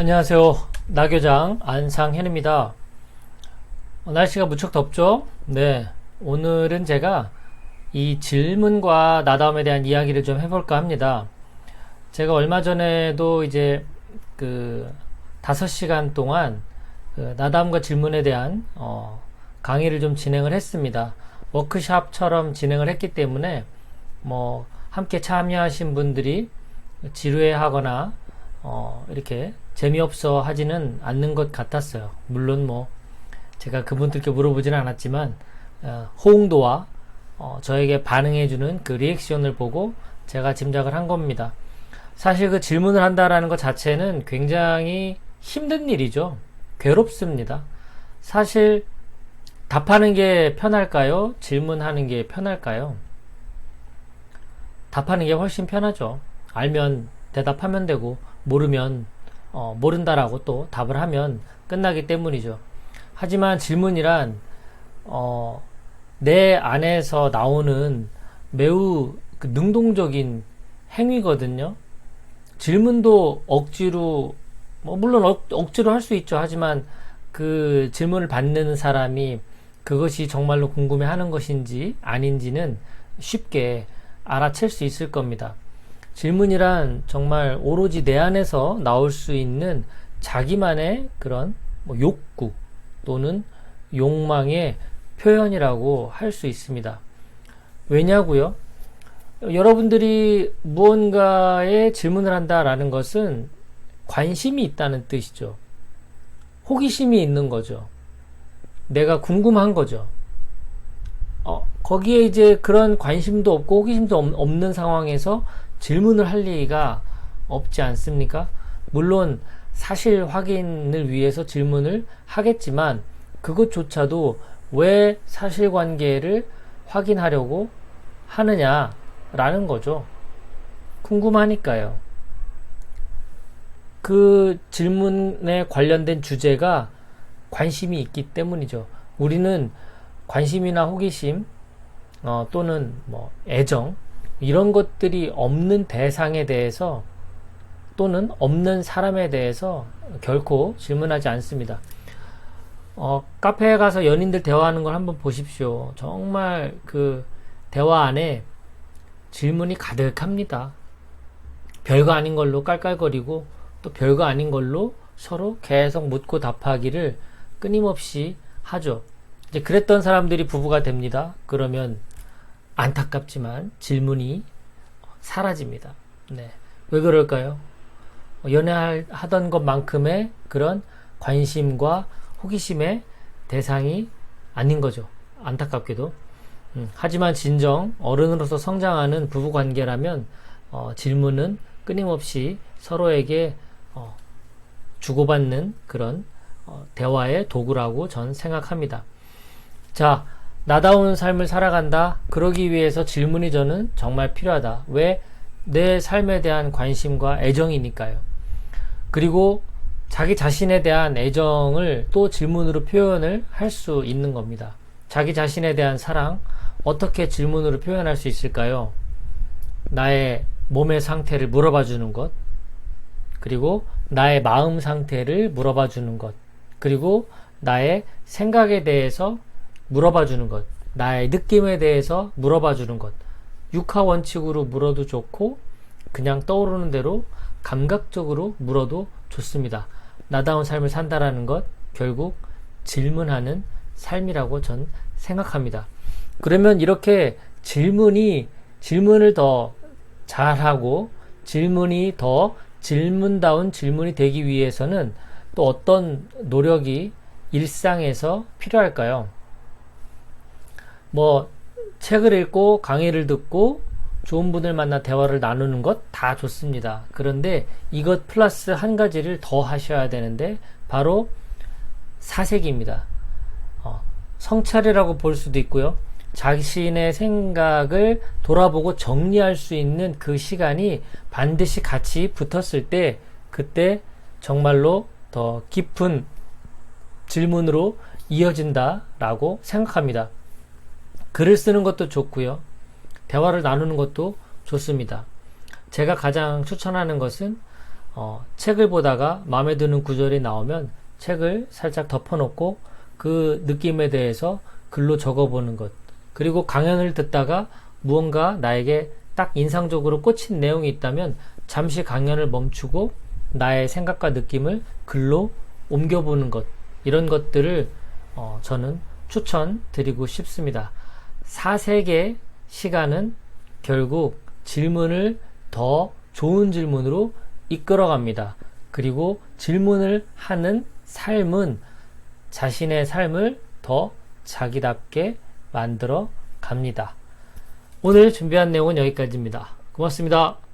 안녕하세요. 나교장 안상현입니다. 어, 날씨가 무척 덥죠? 네. 오늘은 제가 이 질문과 나다움에 대한 이야기를 좀 해볼까 합니다. 제가 얼마 전에도 이제 그 5시간 동안 그 나다움과 질문에 대한 어, 강의를 좀 진행을 했습니다. 워크샵처럼 진행을 했기 때문에 뭐 함께 참여하신 분들이 지루해하거나 어, 이렇게 재미없어 하지는 않는 것 같았어요. 물론 뭐 제가 그분들께 물어보지는 않았지만 어, 호응도와 어, 저에게 반응해주는 그 리액션을 보고 제가 짐작을 한 겁니다. 사실 그 질문을 한다라는 것 자체는 굉장히 힘든 일이죠. 괴롭습니다. 사실 답하는 게 편할까요? 질문하는 게 편할까요? 답하는 게 훨씬 편하죠. 알면 대답하면 되고 모르면 어, 모른다라고 또 답을 하면 끝나기 때문이죠. 하지만 질문이란 어, 내 안에서 나오는 매우 그 능동적인 행위거든요. 질문도 억지로 뭐 물론 억, 억지로 할 수 있죠. 하지만 그 질문을 받는 사람이 그것이 정말로 궁금해하는 것인지 아닌지는 쉽게 알아챌 수 있을 겁니다. 질문이란 정말 오로지 내 안에서 나올 수 있는 자기만의 그런 뭐 욕구 또는 욕망의 표현이라고 할 수 있습니다. 왜냐고요? 여러분들이 무언가에 질문을 한다라는 것은 관심이 있다는 뜻이죠. 호기심이 있는 거죠. 내가 궁금한 거죠. 어, 거기에 이제 그런 관심도 없고 호기심도 없는 상황에서 질문을 할 리가 없지 않습니까? 물론 사실 확인을 위해서 질문을 하겠지만 그것조차도 왜 사실관계를 확인하려고 하느냐라는 거죠. 궁금하니까요. 그 질문에 관련된 주제가 관심이 있기 때문이죠. 우리는 관심이나 호기심 어, 또는 뭐 애정 이런 것들이 없는 대상에 대해서 또는 없는 사람에 대해서 결코 질문하지 않습니다. 어, 카페에 가서 연인들 대화하는 걸 한번 보십시오. 정말 그 대화 안에 질문이 가득합니다. 별거 아닌 걸로 깔깔거리고 또 별거 아닌 걸로 서로 계속 묻고 답하기를 끊임없이 하죠. 이제 그랬던 사람들이 부부가 됩니다. 그러면 안타깝지만 질문이 사라집니다. 네. 왜 그럴까요? 연애하던 것만큼의 그런 관심과 호기심의 대상이 아닌 거죠. 안타깝게도. 음, 하지만 진정 어른으로서 성장하는 부부 관계라면 어, 질문은 끊임없이 서로에게 어, 주고받는 그런 어, 대화의 도구라고 전 생각합니다. 자, 나다운 삶을 살아간다. 그러기 위해서 질문이 저는 정말 필요하다. 왜? 내 삶에 대한 관심과 애정이니까요. 그리고 자기 자신에 대한 애정을 또 질문으로 표현을 할 수 있는 겁니다. 자기 자신에 대한 사랑, 어떻게 질문으로 표현할 수 있을까요? 나의 몸의 상태를 물어봐 주는 것, 그리고 나의 마음 상태를 물어봐 주는 것, 그리고 나의 생각에 대해서 물어봐 주는 것, 나의 느낌에 대해서 물어봐 주는 것. 육하 원칙으로 물어도 좋고, 그냥 떠오르는 대로 감각적으로 물어도 좋습니다. 나다운 삶을 산다라는 것, 결국 질문하는 삶이라고 전 생각합니다. 그러면 이렇게 질문이, 질문을 더 잘하고, 질문이 더 질문다운 질문이 되기 위해서는 또 어떤 노력이 일상에서 필요할까요? 뭐 책을 읽고 강의를 듣고 좋은 분을 만나 대화를 나누는 것 다 좋습니다. 그런데 이것 플러스 한 가지를 더 하셔야 되는데 바로 사색입니다. 어, 성찰이라고 볼 수도 있고요. 자신의 생각을 돌아보고 정리할 수 있는 그 시간이 반드시 같이 붙었을 때 그때 정말로 더 깊은 질문으로 이어진다라고 생각합니다. 글을 쓰는 것도 좋고요. 대화를 나누는 것도 좋습니다. 제가 가장 추천하는 것은 어, 책을 보다가 마음에 드는 구절이 나오면 책을 살짝 덮어놓고 그 느낌에 대해서 글로 적어보는 것. 그리고 강연을 듣다가 무언가 나에게 딱 인상적으로 꽂힌 내용이 있다면 잠시 강연을 멈추고 나의 생각과 느낌을 글로 옮겨보는 것. 이런 것들을 어, 저는 추천드리고 싶습니다. 사색의 시간은 결국 질문을 더 좋은 질문으로 이끌어 갑니다. 그리고 질문을 하는 삶은 자신의 삶을 더 자기답게 만들어 갑니다. 오늘 준비한 내용은 여기까지입니다. 고맙습니다.